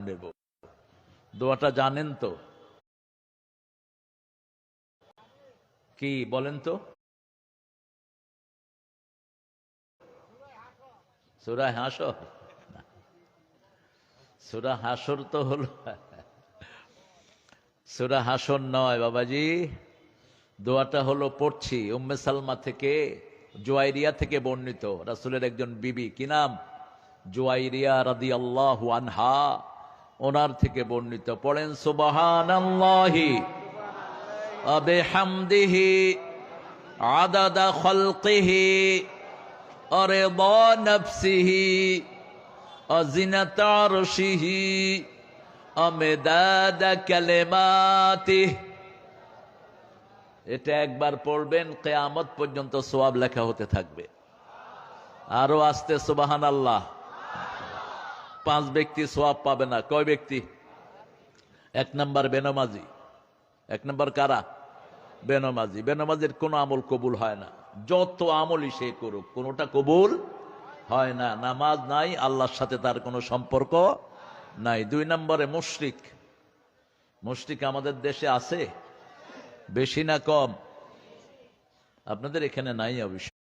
নেব। দোয়াটা জানেন তো? কি বলেন তো? সুরা হাসর? সুরা হাসর তো হলো। সুরা হাসর নয় বাবাজি। দোয়াটা হলো পড়ছি। উম্মে সালমা থেকে, জোয়াইরিয়া থেকে বর্ণিত। রাসুলের একজন বিবি। কি নাম? জোয়াইরিয়া রাদি আল্লাহ আনহা। ওনার থেকে বর্ণিত পড়েন সুবাহান আল্লাহি আবে হামদিহি আদাদা খলকিহি, অরেদা নফসিহি, অজিনাত আরশিহি, অমেদাদা কালেমাতিহি এটা একবার পড়বেন, কেয়ামত পর্যন্ত সোয়াব লেখা হতে থাকবে। আরও আসতে সুবাহান আল্লাহ পাঁচ ব্যক্তি সোয়াব পাবে না। কয় ব্যক্তি? এক নম্বর বেনমাজি। এক নম্বর কারা? বেনমাজি। বেনমাজির কোনো আমল কবুল হয় না। যত আমলই সে করুক, কোনোটা কবুল হয় না। নামাজ নাই, আল্লাহর সাথে তার কোনো সম্পর্ক নাই। দুই নম্বরে মুশরিক। মুশরিক আমাদের দেশে আছে? বেশি না কম? আপনাদের এখানে নাই অবশ্য।